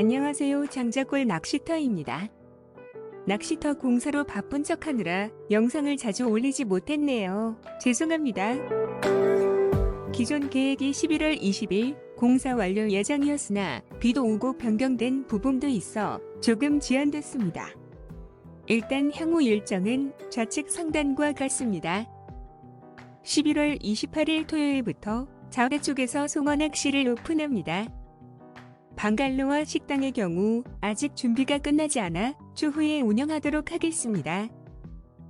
안녕하세요. 장자골 낚시터입니다. 낚시터 공사로 바쁜 척 하느라 영상을 자주 올리지 못했네요. 죄송합니다. 기존 계획이 11월 20일 공사 완료 예정이었으나 비도 오고 변경된 부분도 있어 조금 지연됐습니다. 일단 향후 일정은 좌측 상단과 같습니다. 11월 28일 토요일부터 자대 쪽에서 송어 낚시를 오픈합니다. 방갈로와 식당의 경우 아직 준비가 끝나지 않아 추후에 운영하도록 하겠습니다.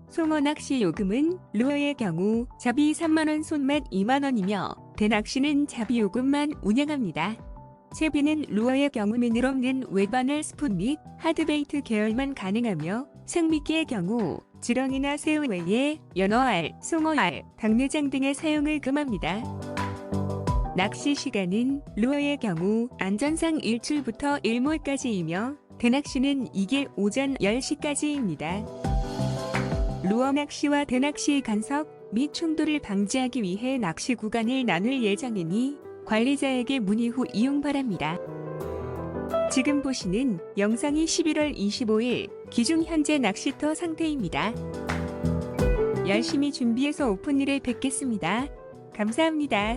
송어 낚시 요금은 루어의 경우 잡이 3만원 손맛 2만원이며 대낚시는 잡이 요금만 운영합니다. 채비는 루어의 경우 민을 없는 외바늘 스푼 및 하드베이트 계열만 가능하며 생미끼의 경우 지렁이나 새우 외에 연어알, 송어알, 당내장 등의 사용을 금합니다. 낚시 시간은 루어의 경우 안전상 일출부터 일몰까지이며 대낚시는 이게 오전 10시까지입니다. 루어 낚시와 대낚시 간섭 및 충돌을 방지하기 위해 낚시 구간을 나눌 예정이니 관리자에게 문의 후 이용 바랍니다. 지금 보시는 영상이 11월 25일 기준 현재 낚시터 상태입니다. 열심히 준비해서 오픈일에 뵙겠습니다. 감사합니다.